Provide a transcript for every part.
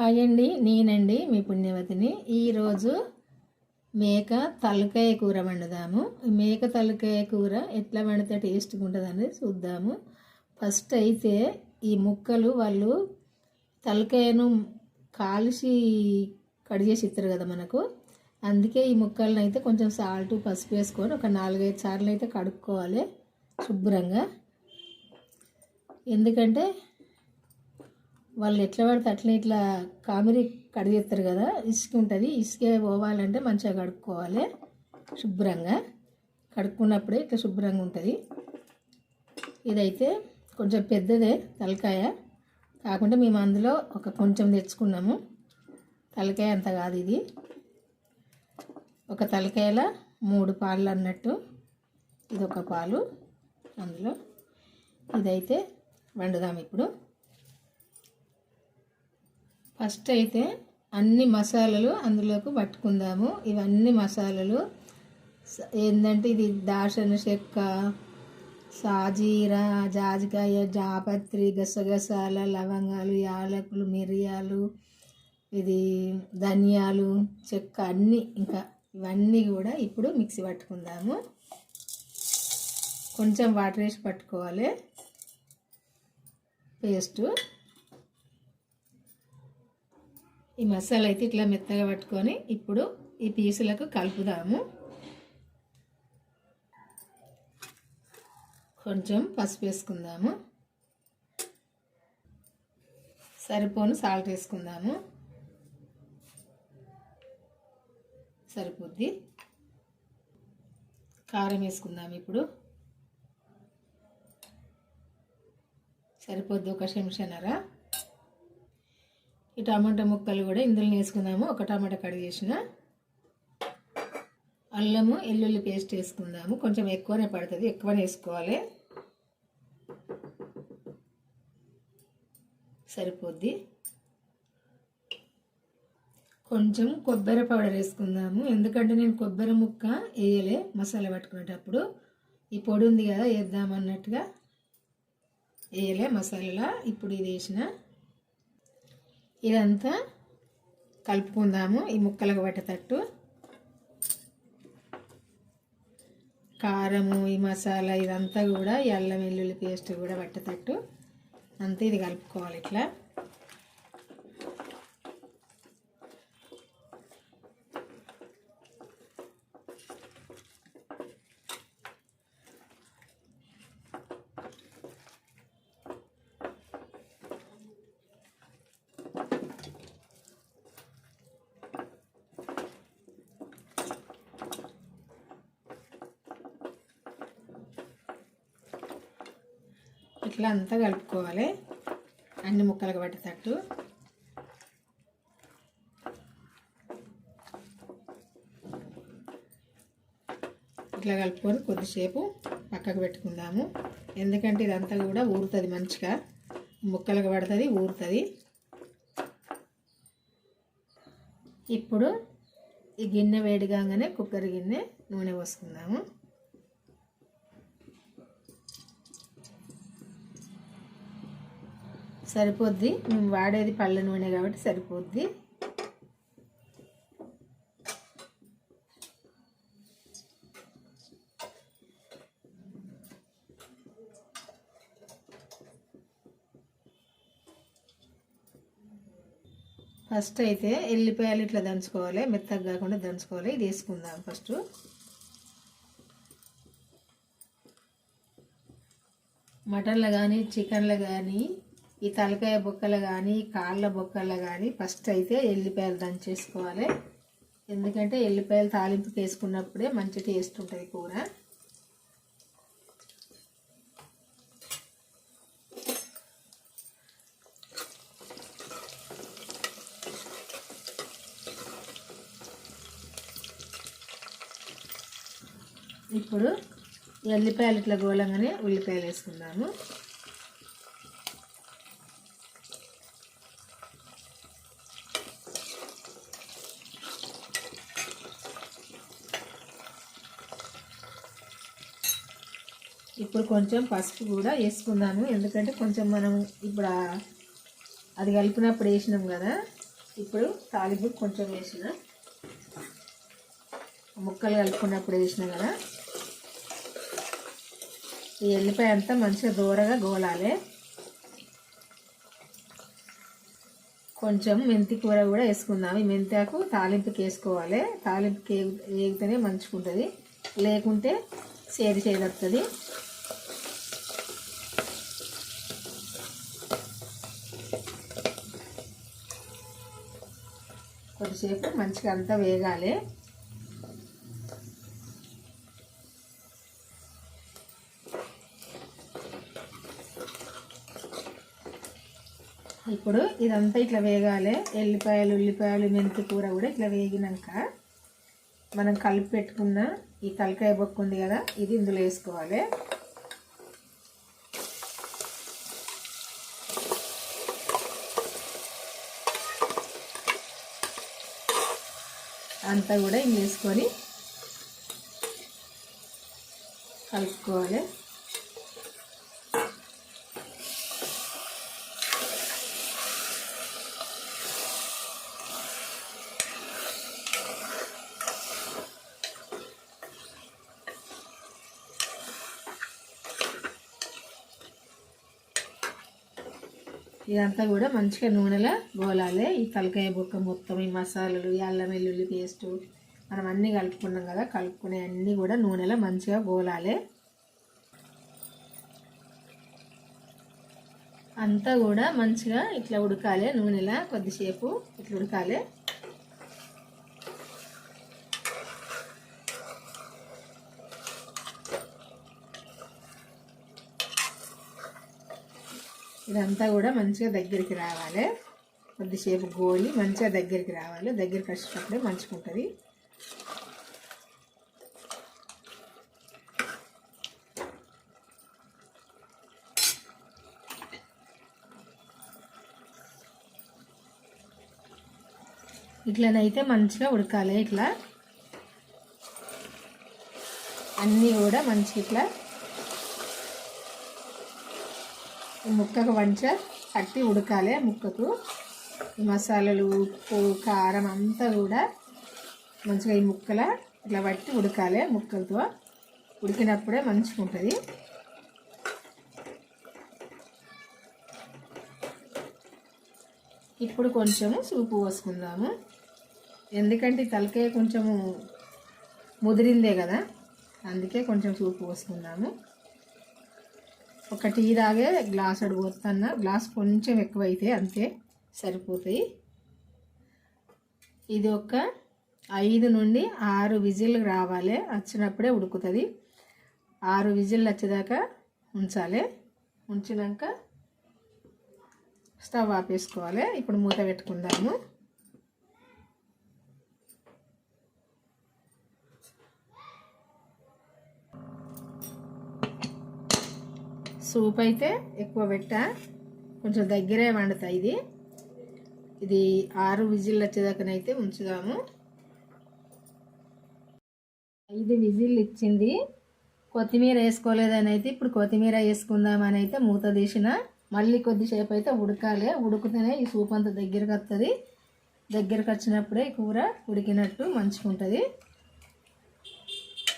Hi అండి నేనండి మీ పుణ్యవతిని. ఈరోజు మేక తలకాయ కూర వండుదాము. మేక తలకాయ కూర ఎట్లా వండితే టేస్ట్గా ఉంటుందని చూద్దాము. ఫస్ట్ అయితే ఈ ముక్కలు వాళ్ళు తలకాయను కాల్చి కడిగేసి ఇస్తారు కదా మనకు. అందుకే ఈ ముక్కలను అయితే కొంచెం సాల్ట్ పసుపు వేసుకొని ఒక నాలుగైదు సార్లు అయితే కడుక్కోవాలి శుభ్రంగా. ఎందుకంటే వాళ్ళు ఎట్లా పడితే అట్లా ఇట్లా కామిరి కడిగేస్తారు కదా ఇసుక ఉంటుంది. ఇసుక పోవాలంటే మంచిగా కడుక్కోవాలి శుభ్రంగా. కడుక్కున్నప్పుడే ఇట్లా శుభ్రంగా ఉంటుంది. ఇదైతే కొంచెం పెద్దదే తలకాయ. కాకుండా మేము అందులో ఒక కొంచెం తెచ్చుకున్నాము. తలకాయ అంత కాదు ఇది. ఒక తలకాయల మూడు పాలు అన్నట్టు ఇది ఒక పాలు అందులో. ఇదైతే వండుదాం ఇప్పుడు. ఫస్ట్ అయితే అన్ని మసాలాలు అందులోకి పట్టుకుందాము. ఇవన్నీ మసాలాలు. ఏంటంటే ఇది దాల్చిన చెక్క సాజీర జాజికాయ జాపత్రి గసగసాల లవంగాలు యాలకులు మిరియాలు ఇది ధనియాలు చెక్క అన్నీ ఇంకా ఇవన్నీ కూడా ఇప్పుడు మిక్సీ పట్టుకుందాము. కొంచెం వాటర్ వేసి పట్టుకోవాలి. పేస్టు. ఈ మసాలా అయితే ఇట్లా మెత్తగా పట్టుకొని ఇప్పుడు ఈ పీసులకు కలుపుదాము. కొంచెం పసుపు వేసుకుందాము. సరిపోను సాల్ట్ వేసుకుందాము. సరిపోద్ది. కారం వేసుకుందాము ఇప్పుడు. సరిపోద్ది ఒక చెంచానరా. ఈ టమాటా ముక్కలు కూడా ఇందులో వేసుకుందాము. ఒక టమాటా కడిగి చేసిన అల్లము ఎల్లుల్లి పేస్ట్ వేసుకుందాము. కొంచెం ఎక్కువనే పడుతుంది. ఎక్కువనే వేసుకోవాలి. సరిపోద్ది. కొంచెం కొబ్బరి పౌడర్ వేసుకుందాము. ఎందుకంటే నేను కొబ్బరి ముక్క వేయలే మసాలా పట్టుకునేటప్పుడు. ఈ పొడి ఉంది కదా వేద్దామన్నట్టుగా వేయలే మసాలా ఇప్పుడు ఇది వేసిన ఇదంతా కలుపుకుందాము ఈ ముక్కలకు పట్టేటట్టు. కారము ఈ మసాలా ఇదంతా కూడా ఈ అల్లం వెల్లుల్లి పేస్ట్ కూడా పట్టేటట్టు. అంతా ఇది కలుపుకోవాలి ఇట్లా. ఇట్లా అంతా కలుపుకోవాలి. అన్ని ముక్కలకు పట్టేటట్టు. ఇట్లా కలుపుకొని కొద్దిసేపు పక్కకు పెట్టుకుందాము. ఎందుకంటే ఇదంతా కూడా ఊరుతుంది మంచిగా. ముక్కలకు పడుతుంది ఊరుతుంది. ఇప్పుడు ఈ గిన్నె వేడిగానే కుక్కర్ గిన్నె నూనె పోసుకుందాము. సరిపోద్ది. మేము వాడేది పళ్ళ నూనె కాబట్టి సరిపోద్ది. ఫస్ట్ అయితే ఎల్లిపాయలు ఇట్లా దంచుకోవాలి. మెత్తగా కాకుండా దంచుకోవాలి. ఇది వేసుకుందాం ఫస్ట్. మటన్లో కానీ చికెన్లో కానీ ఈ తలకాయ బొక్కలు కానీ కాళ్ళ బొక్కలు కానీ ఫస్ట్ అయితే ఎల్లిపాయలు దంచేసుకోవాలి. ఎందుకంటే ఎల్లిపాయలు తాలింపుకి వేసుకున్నప్పుడే మంచి టేస్ట్ ఉంటుంది కూర. ఇప్పుడు ఎల్లిపాయలు ఇట్లా గోలంగానే ఉల్లిపాయలు వేసుకుందాము. ఇప్పుడు కొంచెం పసుపు కూడా వేసుకుందాము ఎందుకంటే కొంచెం మనం ఇప్పుడు అది కలిపినప్పుడు వేసినాం కదా. ఇప్పుడు తాలింపు కొంచెం వేసిన. ముక్కలు కలుపుకున్నప్పుడు వేసిన కదా. ఈ ఎల్లిపాయ అంతా మంచిగా దూరగా గోలాలి. కొంచెం మెంతి కూర కూడా వేసుకుందాం. ఈ మెంతాకు తాలింపుకి వేసుకోవాలి. తాలింపుకి వేగితేనే మంచుకుంటుంది లేకుంటే చేదు చేదు కొద్దిసేపు మంచిగా అంతా వేగాలి. ఇప్పుడు ఇదంతా ఇట్లా వేగాలి. ఎల్లిపాయలు ఉల్లిపాయలు మెంతి కూర కూడా ఇట్లా వేగినాక మనం కలిపి పెట్టుకున్న ఈ తలకాయ బొక్కు ఉంది కదా ఇది ఇందులో వేసుకోవాలి. అంతా కూడా ఇంక వేసుకొని కలుపుకోవాలి. ఇదంతా కూడా మంచిగా నూనెలో గోలాలి. ఈ తలకాయ బుక్క మొత్తం ఈ మసాలాలు ఈ అల్లం వెల్లుల్లి పేస్ట్ మనం అన్నీ కలుపుకున్నాం కదా కలుపుకునే అన్నీ కూడా నూనెలో మంచిగా గోలాలి. అంతా కూడా మంచిగా ఇట్లా ఉడకాలి నూనెలో కొద్దిసేపు ఇట్లా ఉడకాలి. ఇదంతా కూడా మంచిగా దగ్గరికి రావాలి. కొద్దిసేపు గోలి మంచిగా దగ్గరికి రావాలి. దగ్గరికి వచ్చేటప్పుడే మంచిగా ఉంటుంది ఇట్లనైతే మంచిగా ఉడకాలి ఇట్లా. అన్నీ కూడా మంచిగా ఇట్లా ఈ ముక్కకు మంచిగా కట్టి ఉడకాలి ముక్కకు. ఈ మసాలాలు ఉప్పు కారం అంతా కూడా మంచిగా ఈ ముక్కల ఇట్లా పట్టి ఉడకాలి ముక్కలతో. ఉడికినప్పుడే మంచిగా ఉంటుంది. ఇప్పుడు కొంచెము సూపు పోసుకుందాము. ఎందుకంటే తలకే తలకాయ కొంచెము ముదిరిందే కదా అందుకే కొంచెం సూపు పోసుకుందాము. ఒక టీ తాగే గ్లాస్ అడుగుతున్నా గ్లాస్ కొంచెం ఎక్కువైతే అంతే సరిపోతాయి. ఇది ఒక ఐదు నుండి ఆరు విజిల్ రావాలి. వచ్చినప్పుడే ఉడుకుతుంది. ఆరు విజిల్ వచ్చేదాకా ఉంచాలి. ఉంచినాక స్టవ్ ఆపేసుకోవాలి. ఇప్పుడు మూత పెట్టుకుందాము. సూప్ అయితే ఎక్కువ పెట్టా. కొంచెం దగ్గరే వండుతాయి ఇది. ఇది ఆరు విజిల్ వచ్చేదాకానైతే ఉంచుదాము. ఐదు విజిల్ ఇచ్చింది. కొత్తిమీర వేసుకోలేదని అయితే ఇప్పుడు కొత్తిమీర వేసుకుందామని అయితే మూత తీసిన. మళ్ళీ కొద్దిసేపు అయితే ఉడకాలి. ఉడికితేనే ఈ సూప్ అంత దగ్గరకు వస్తుంది దగ్గరకు వచ్చినప్పుడే కూర ఉడికినట్టు మంచిగా ఉంటుంది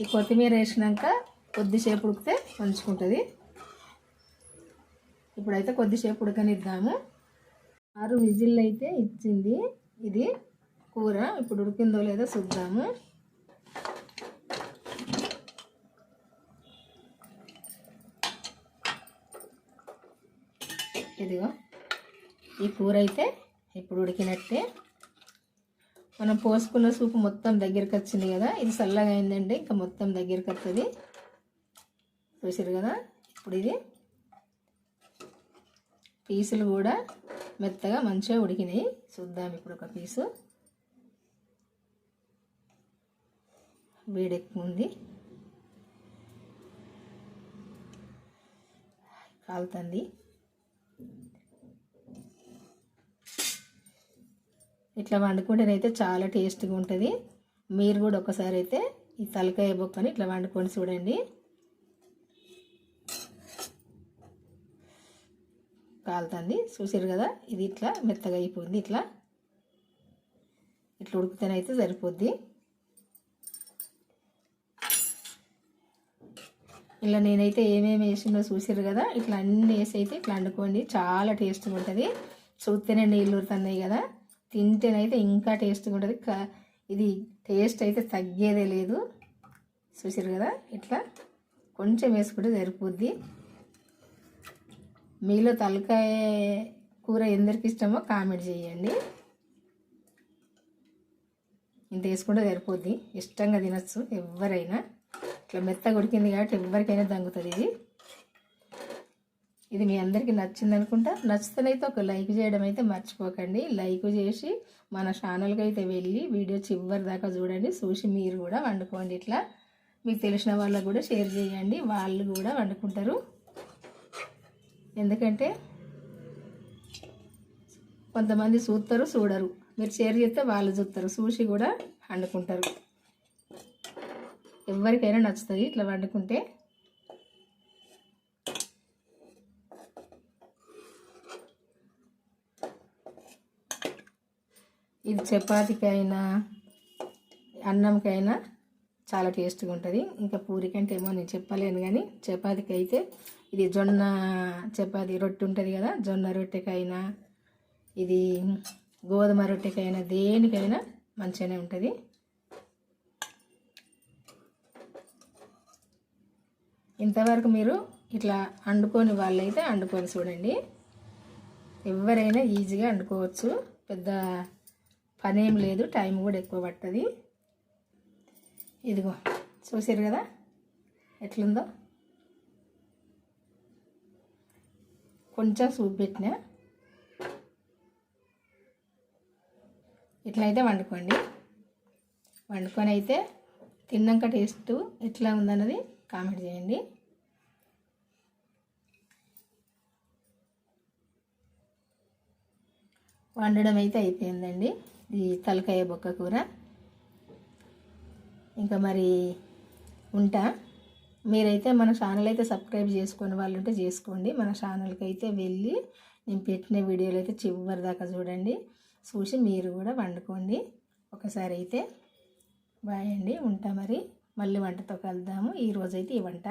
ఈ కొత్తిమీర వేసినాక కొద్దిసేపు ఉడికితే మంచిగా ఉంటుంది ఇప్పుడైతే కొద్దిసేపు ఉడకనిద్దాము. ఆరు విజిల్ అయితే ఇచ్చింది. ఇది కూర ఇప్పుడు ఉడికిందో లేదో చూద్దాము. ఇదిగో ఈ కూర అయితే ఇప్పుడు ఉడికినట్టే. మనం పోసుకున్న సూపు మొత్తం దగ్గరికి వచ్చింది కదా ఇది చల్లగా అయిందండి ఇంకా మొత్తం దగ్గరికి వస్తుంది చూసారు కదా ఇప్పుడు ఇది పీసులు కూడా మెత్తగా మంచిగా ఉడికినాయి. చూద్దాం ఇప్పుడు ఒక పీసు. వేడెక్కుంది కాలుతుంది. ఇట్లా వండుకుంటేనైతే చాలా టేస్ట్గా ఉంటుంది. మీరు కూడా ఒకసారి అయితే ఈ తలకాయ బొక్కని ఇట్లా వండుకొని చూడండి. కాలుతుంది. చూసారు కదా? ఇది ఇట్లా మెత్తగా అయిపోయింది ఇట్లా. ఇట్లా ఉడికితేనైతే సరిపోద్ది. ఇలా నేనైతే ఏమేమి వేసిందో చూసారు కదా? ఇట్లా అన్నీ వేసి అయితే ఇట్లా వండుకోండి చాలా టేస్ట్గా ఉంటుంది. చూస్తేనే నీళ్ళు ఊరుతున్నాయి కదా? తింటేనైతే ఇంకా టేస్ట్గా ఉంటుంది. ఇది టేస్ట్ అయితే తగ్గేదే లేదు. చూసారు కదా? ఇట్లా కొంచెం వేసుకుంటే సరిపోద్ది. మీలో తలకాయ కూర ఎందరికి ఇష్టమో కామెంట్ చేయండి. ఇంత వేసుకుంటే సరిపోద్ది. ఇష్టంగా తినచ్చు ఎవరైనా. ఇట్లా మెత్త ఉడికింది కాబట్టి ఎవరికైనా దంగుతుంది ఇది. ఇది మీ అందరికీ నచ్చింది అనుకుంటా. నచ్చితేనైతే ఒక లైక్ చేయడం అయితే మర్చిపోకండి. లైక్ చేసి మన ఛానల్కి అయితే వెళ్ళి వీడియో చివరి దాకా చూడండి. చూసి మీరు కూడా వండుకోండి ఇట్లా. మీకు తెలిసిన వాళ్ళకు కూడా షేర్ చేయండి. వాళ్ళు కూడా వండుకుంటారు. ఎందుకంటే కొంతమంది చూస్తారు చూడరు. మీరు షేర్ చేస్తే వాళ్ళు చూస్తారు చూసి కూడా వండుకుంటారు. ఎవరికైనా నచ్చుతుంది ఇట్లా వండుకుంటే. ఇది చపాతీకైనా అన్నంకైనా చాలా టేస్ట్గా ఉంటుంది ఇంకా పూరికంటే ఏమో నేను చెప్పలేను కానీ చపాతీకి అయితే ఇది జొన్న చపాతి రొట్టె ఉంటుంది కదా జొన్న రొట్టెకైనా ఇది గోధుమ రొట్టెకైనా దేనికైనా మంచిగానే ఉంటుంది. ఇంతవరకు మీరు ఇట్లా వండుకొని వాళ్ళైతే అండుకొని చూడండి. ఎవరైనా ఈజీగా వండుకోవచ్చు పెద్ద పనేం లేదు టైం కూడా ఎక్కువ పడుతుంది ఇదిగో చూసారు కదా? ఎట్లుందో? కొంచెం సూప్ పెట్టినా. ఇట్లయితే వండుకోండి. వండుకొని అయితే తిన్నాక టేస్ట్ ఎట్లా ఉందన్నది కామెంట్ చేయండి. వండడం అయితే అయిపోయిందండి. ఈ తలకాయ బొక్క కూర. ఇంకా మరి ఉంటా. మీరైతే మన ఛానల్ అయితే సబ్స్క్రైబ్ చేసుకునే వాళ్ళు ఉంటే చేసుకోండి. మన ఛానల్కి అయితే వెళ్ళి నేను పెట్టిన వీడియోలు అయితే చివరి దాకా చూడండి. చూసి మీరు కూడా వండుకోండి. ఒకసారి అయితే బాయ్ అండి. ఉంటా మరి. మళ్ళీ వంటతో కలుద్దాము. ఈరోజైతే ఈ వంట.